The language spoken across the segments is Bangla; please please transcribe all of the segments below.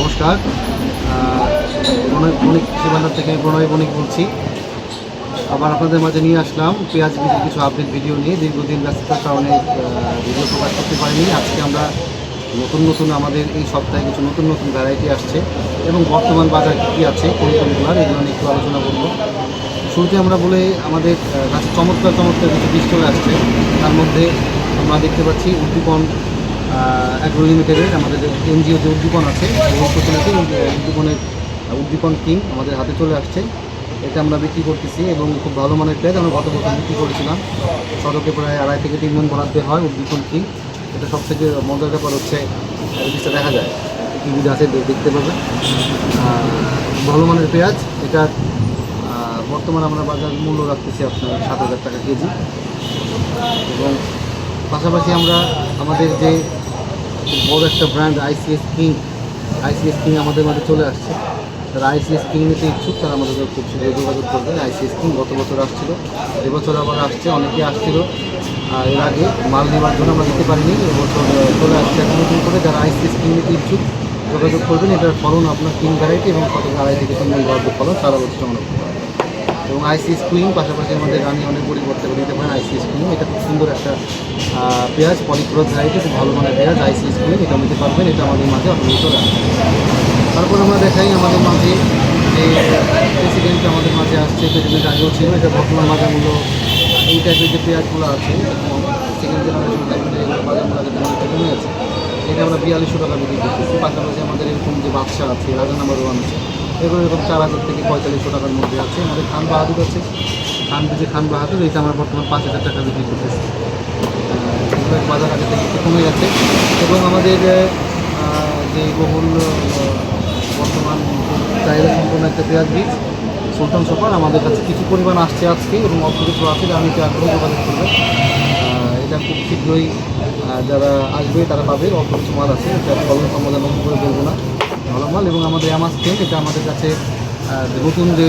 নমস্কার। প্রণয় বণিক কৃষি ভান্ডার থেকে প্রণয় বণিক বলছি। আবার আপনাদের মাঝে নিয়ে আসলাম পেঁয়াজ বিক্রির কিছু আপডেট ভিডিও নিয়ে। দীর্ঘদিন ব্যস্ততার কারণে ভিডিও প্রকাশ করতে পারিনি। আজকে আমরা নতুন নতুন আমাদের এই সপ্তাহে কিছু নতুন নতুন ভ্যারাইটি আসছে এবং বর্তমান বাজার কী কী আছে, কোন কোনগুলার এগুলো নিয়ে একটু আলোচনা করব। শুরুতে আমরা বলে আমাদের কাছে চমৎকার চমৎকার কিছু বীজ চলে আসছে। তার মধ্যে আমরা দেখতে পাচ্ছি উদ্দীপন অ্যাগ্রো লিমিটেডের আমাদের এনজিও যে উদ্দীপন আছে প্রচলিত উদ্দীপনের উদ্দীপন কিং আমাদের হাতে চলে আসছে। এটা আমরা বিক্রি করতেছি এবং খুব ভালো মানের পেঁয়াজ আমরা গত বছর বিক্রি করেছিলাম। সড়কে প্রায় আড়াই থেকে তিন মন বরাদ্দ হয় উদ্দীপন কিং এটা সব থেকে মজার ব্যাপার হচ্ছে জিনিসটা দেখা যায়। টিভিতে আছে দেখতে আহ, ভালো মানের পেঁয়াজ। এটা বর্তমানে আমরা বাজার মূল্য রাখতেছি আপনার সাত হাজার টাকা কেজি। এবং পাশাপাশি আমরা আমাদের যে বড় একটা brand ICS King ICS King আমাদের মাঝে চলে আসছে। তারা আইসিএস কিং নিতে ইচ্ছুক, তারা আমাদের খুব শীঘ্রই যোগাযোগ করবেন। আইসিএস কিং গত বছর আসছিল। এবছর আবার আসছে অনেকে আসছিল। আর এর আগে মাল নেওয়ার জন্য আমরা দিতে পারিনি। এবছর চলে আসছে এখন নতুন করে। যারা আইসিএস কিং নিতে ইচ্ছুক, যোগাযোগ করবেন। এটার ফলন আপনার তিন ভ্যারাইটি এবং কত থেকে তিন মন বরাদ্দ ফলন সারা বছর আমরা এবং আইসিএস কুইং পাশাপাশি আমাদের রানি অনেক পরিবর্তন পারেন আইসিএস কুইং এটা খুব সুন্দর একটা পেঁয়াজ পলিক্রস ভ্যারাইটি খুব ভালো মানের পেঁয়াজ, আইসিএস কুইং এটা নিতে পারবেন, এটা আমাদের মাঝে অবহিত রাখবে তারপর আমরা দেখাই আমাদের মাঝে যে প্রেসিডেন্ট আমাদের মাঝে আসছে প্রেসিডেন্ট আগেও ছিল, এটা বর্তমান বাজার মূল্য এই টাইপের যে পেঁয়াজগুলো আছে সেকেন্ড টাইপের এগুলো বাজার মূল্য যেটা কমে আছে। এটা আমরা বিয়াল্লিশশো টাকা বিক্রি করতেছি, পাশাপাশি আমাদের এরকম যে বাদশা আছে, রাজা নাম্বার ওয়ান আছে, এগুলো এরকম চার হাজার থেকে পঁয়তাল্লিশশো টাকার মধ্যে আছে। আমাদের খান বাহাদুর আছে খান যে খান বাহাদুর এটা আমরা বর্তমান পাঁচ হাজার টাকা বিক্রি করতেছি। বাজার আগে থেকে একটু কমে গেছে। এবং আমাদের যে বহুল বর্তমান চাহিদা সম্পূর্ণ একটা পেঁয়াজ বীজ, সুলতান সুপার আমাদের কাছে কিছু পরিমাণ আসছে আজকে এবং কিছু আছে আমি আগ্রহ যোগাযোগ করবে। এটা খুব শীঘ্রই যারা আসবে তারা পাবে, অল্প কিছু মাল আছে, এটা ফলন সম্বন্ধে নতুন করে বলব না। ভালো মাল এবং আমাদের অ্যামাস টেন এটা আমাদের কাছে নতুন যে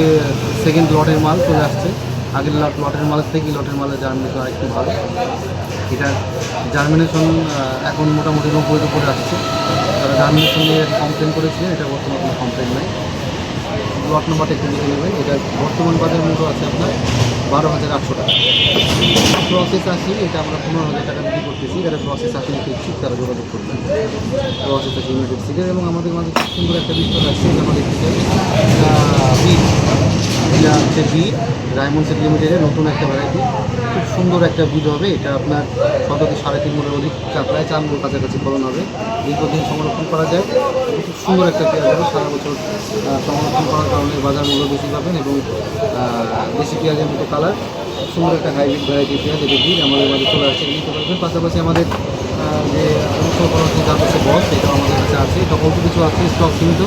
সেকেন্ড লটের মাল চলে আসছে। আগের লট, লটের মালের থেকে লটের মালের জার্মিনেশন আরেকটু ভালো। এটা জার্মিনেশন এখন মোটামুটি নব্বইয়ের উপরে আসছে। তারা জার্মিনেশন নিয়ে কমপ্লেন করেছিলেন এটা বর্তমানে কোনো কমপ্লেন নাই। লট নাম্বারটা একটু লিখে নেবেন এটা বর্তমান বাজার মূল্য আছে আপনার বারো হাজার আটশো টাকা। প্রসেস আসি, এটা আমরা পনেরো হাজার টাকা বিক্রি করতেছি। এটা প্রসেস আসি নিতে ইচ্ছুক তারা যোগাযোগ করবেন প্রসেস আসি ইউনাইটেড সিটের এবং আমাদের মাঝে সুন্দর একটা চলে আসছে আমাদের বীজ এটা হচ্ছে বীজ ডায়মন্ড সেট লিমিটেডের নতুন একটা ভ্যারাইটি খুব সুন্দর একটা বীজ হবে। এটা আপনার শতকে সাড়ে তিন মনের অধিক প্রায় চার মনের কাছাকাছি ফলন হবে। দীর্ঘদিন সংরক্ষণ করা যায়। খুব সুন্দর একটা পেঁয়াজ হবে। সারা বছর সংরক্ষণ করার কারণে বাজার মূল্য বেশি পাবেন এবং দেশি পেঁয়াজের মতো কালার সুন্দর একটা হাইব্রিড ভ্যারাইটি পেঁয়াজ। এটা বীজ আমাদের মাঝে চলে আসছে। নিতে পারবেন। পাশাপাশি আমাদের যে উৎসব পরবর্তী যার কাছে বস এটাও আমাদের কাছে আছে। এটা অল্প কিছু আছে স্টক সীমিত।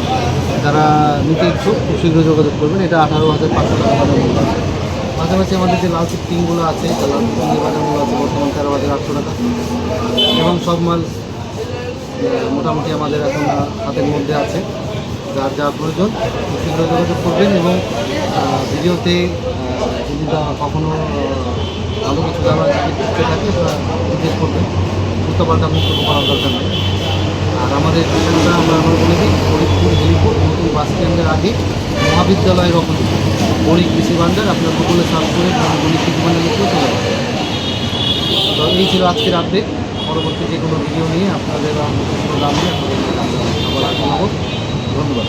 যারা নিতে ইচ্ছুক, খুব শীঘ্র যোগাযোগ করবেন। এটা আঠারো হাজার পাঁচশো টাকা মূল্য আছে। পাশাপাশি আমাদের যে লাল টিংগুলো আছে লাল টিংয়ের বাজার মূল্য আছে বর্তমান তেরো হাজার আটশো টাকা। এবং সব মাল মোটামুটি আমাদের এখন হাতের মধ্যে আছে। যার যা প্রয়োজন শীঘ্র যোগাযোগ করবেন এবং ভিডিওতে যদি বা- কখনো ভালো কিছু জানার থাকে উল্টোপাল্টা মুক্ত করার দরকার নেই। আর আমাদের স্টেশনটা আমরা আমরা বলে দিই, ফরিদপুর হিলিপুর নতুন বাস স্ট্যান্ডের আগে মহাবিদ্যালয়ের অপোজিট বণিক কৃষি ভাণ্ডার আপনার গুগলে সার্চ করে বণিক কৃষি ভাণ্ডার লিখেও চলে যাবে তো এই ছিল আজকের আপডেট পরবর্তী যে কোনো ভিডিও নিয়ে আপনাদের নাম নিয়ে আপনাদের আবার ধন্যবাদ।